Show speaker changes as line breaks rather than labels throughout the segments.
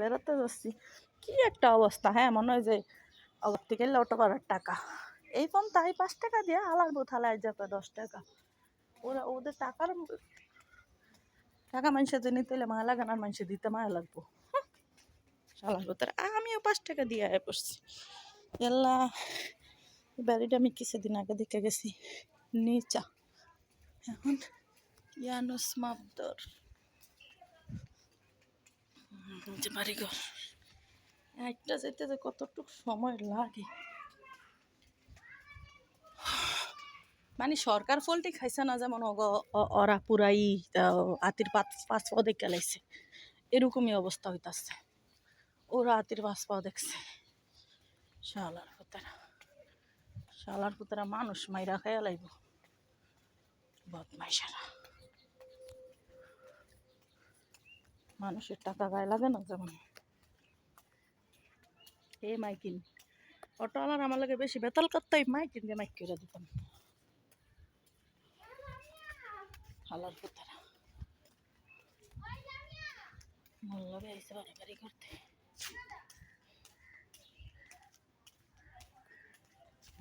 বেরোতে যাচ্ছি। কি একটা অবস্থা হ্যাঁ? মনে হয় যে অগর থেকে লটো করার টাকা। এই ফোন তাই পাঁচ টাকা দিয়ে, আলার বোথালায় যাবে দশ টাকা। ওরা, ওদের টাকার টাকা মানুষের জন্য নিতে হলে মায়া লাগে না মানুষের দিতে মায়া লাগবো। শালার বোতার আমিও পাঁচ টাকা দিয়ে আয় পড়ছি। এল্লা বাড়িটা আমি কিছুদিন আগে দেখে গেছি। নিচা। এখন ইয়ানুস মাবদর যে বাড়িঘর একটা যেতে যে কতটুকু সময় লাগে। মানে সরকার ফলটি খাইছে না যেমন অগ- অ- ওরা পুরাই আহ, হাতির পাঁচ পাও দেখে লাইছে। এরকমই অবস্থা হইতাছে। ওরা হাতির পাঁচ পাও দেখছে। শালার পুতারা। শালার পুতারা মানুষ মাইরা খাইয়া লাইব। বদমাইশারা। মানুষের টাকা গায়ে লাগে না যেমন এ মাইকিন অটোওয়ালার আমার লাগে বেশি বেতাল করতে মাইকিন দিয়ে মাইক করে দিতাম হালার পুতারা মল্লবে আইসে বাড়াবাড়ি করতে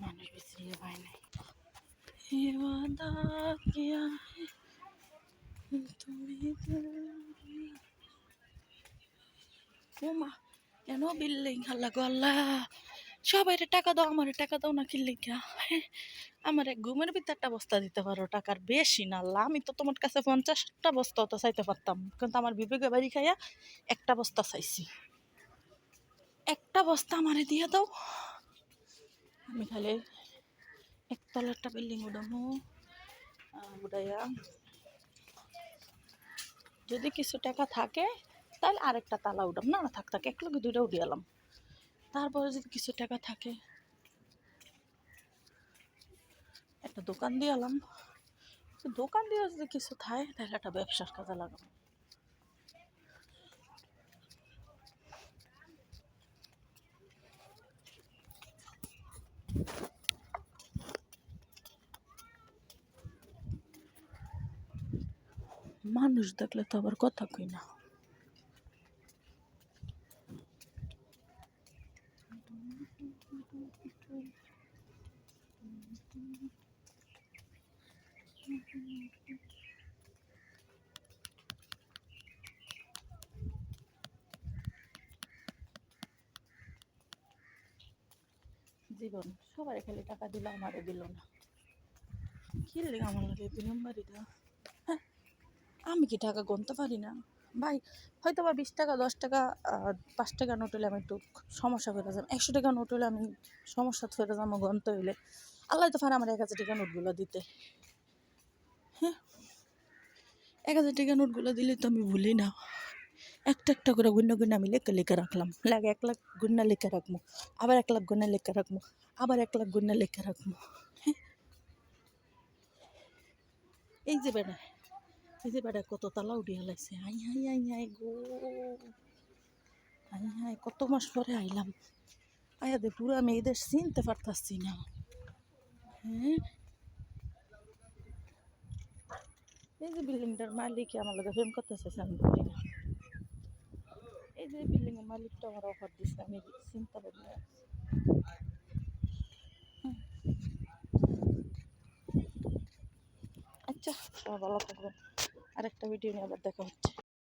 মানুষ বিচরিয়ে পায় নাই ये वादा किया है तुम्हें ও কেন বিল্ডিং আল্লাহ গো আল্লাহ? সবাই টাকা দাও, আমার টাকা দাও না কিনলে গিয়া আমার এক ঘুমের ভিতরটা বস্তা দিতে পারো, টাকার বেশি না। আল্লাহ, আমি তো তোমার কাছে পঞ্চাশটা বস্তা তো চাইতে পারতাম, কিন্তু আমার বিবেকে বাড়ি খাইয়া একটা বস্তা চাইছি। একটা বস্তা আমারে দিয়ে দাও। আমি খালি একতলা একটা বিল্ডিং উঠামো উঠাইয়া যদি কিছু টাকা থাকে তাহলে আরেকটা তালা উঠাম। না থাক, থাকে এক লগে দুইটা উঠিয়ালাম তারপরে যদি কিছু টাকা থাকে, একটা দোকান দিয়ালাম দোকান দিয়ে যদি কিছু থাকে, তাহলে একটা ব্যবসার কাজে লাগাম। মানুষ দেখলে তো আবার কথা কই না। জীবন, সবাই খালি টাকা দিল আমারে দিল না। কি লেগে আমার লাগে দুই হ্যাঁ আমি কি টাকা গুনতে পারি না? ভাই হয়তো বা বিশ টাকা, দশ টাকা পাঁচ টাকা নোট হলে আমি একটু সমস্যা করে যাব। একশো টাকা নোট হলে আমি সমস্যা ফেরে যাব গন্ত হইলে। আল্লাহ তো পারে আমার এক হাজার টাকা নোটগুলো দিতে। হ্যাঁ এক হাজার টাকা নোটগুলো দিলে তো আমি ভুলি না। একটা একটা করে গুন্না গুন্না আমি লেখা লেখা রাখলাম। লাগে এক লাখ গুন্না লেখা রাখব, আবার এক লাখ গুন্না লেখা রাখব, আবার এক লাখ গুন্না লেখা রাখব হ্যাঁ? এই যে বেড়া, এই যে বেড়া কত তালা উঠিয়া লাগছে আই হাই আই হাই গো। আই হাই কত মাস পরে আইলাম। আয়া দে, পুরো আমি এদের চিনতে পারতাছি না। হ্যাঁ? এই যে বিল্ডিংটার মালিক, আমার লগে প্রেম করতেছে, আমি এই যে বিল্ডিং এর মালিকটা আমার অফার দিচ্ছে আমি চিন্তা করি না আচ্ছা ভালো থাকবেন। আরেকটা ভিডিও নিয়ে আবার দেখা হচ্ছে।